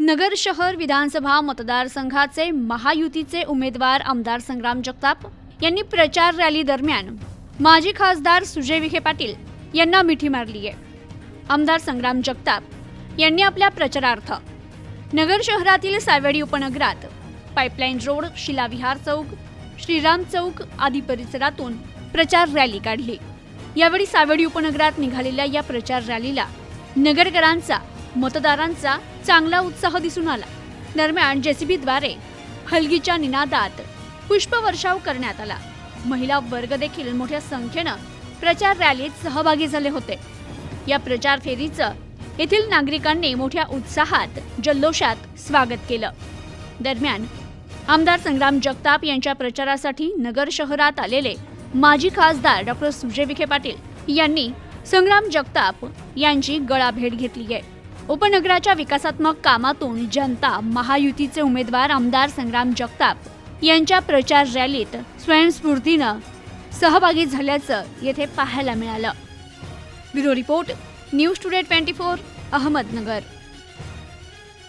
नगर शहर विधानसभा मतदारसंघाचे महायुतीचे उमेदवार आमदार संग्राम जगताप यांनी प्रचार रॅली दरम्यान माजी खासदार सुजय विखे पाटील यांना मिठी मारली आहे. आमदार संग्राम जगताप यांनी आपल्या प्रचारार्थ नगर शहरातील सावेडी उपनगरात पाईपलाईन रोड शिलाविहार चौक श्रीराम चौक आदी परिसरातून प्रचार रॅली काढली. यावेळी सावेडी उपनगरात निघालेल्या या प्रचार रॅलीला नगरकरांचा मतदारांचा चांगला उत्साह दिसून आला. दरम्यान जेसीबीद्वारे हलगीच्या निनादात पुष्पवर्षाव करण्यात आला. महिला वर्ग देखील मोठ्या संख्येनं प्रचार रॅलीत सहभागी झाले होते. या प्रचार फेरीचं येथील नागरिकांनी मोठ्या उत्साहात जल्लोषात स्वागत केलं. दरम्यान आमदार संग्राम जगताप यांच्या प्रचारासाठी नगर शहरात आलेले माजी खासदार डॉक्टर सुजय विखे पाटील यांनी संग्राम जगताप यांची गळा भेट घेतली आहे उपनगराच्या विकासात्मक कामातून जनता महायुतीचे उमेदवार आमदार संग्राम जगताप यांच्या प्रचार रॅलीत स्वयंस्फूर्तीनं सहभागी झाल्याचं येथे पाहायला मिळालं. Bureau report news today twenty four Ahmednagar.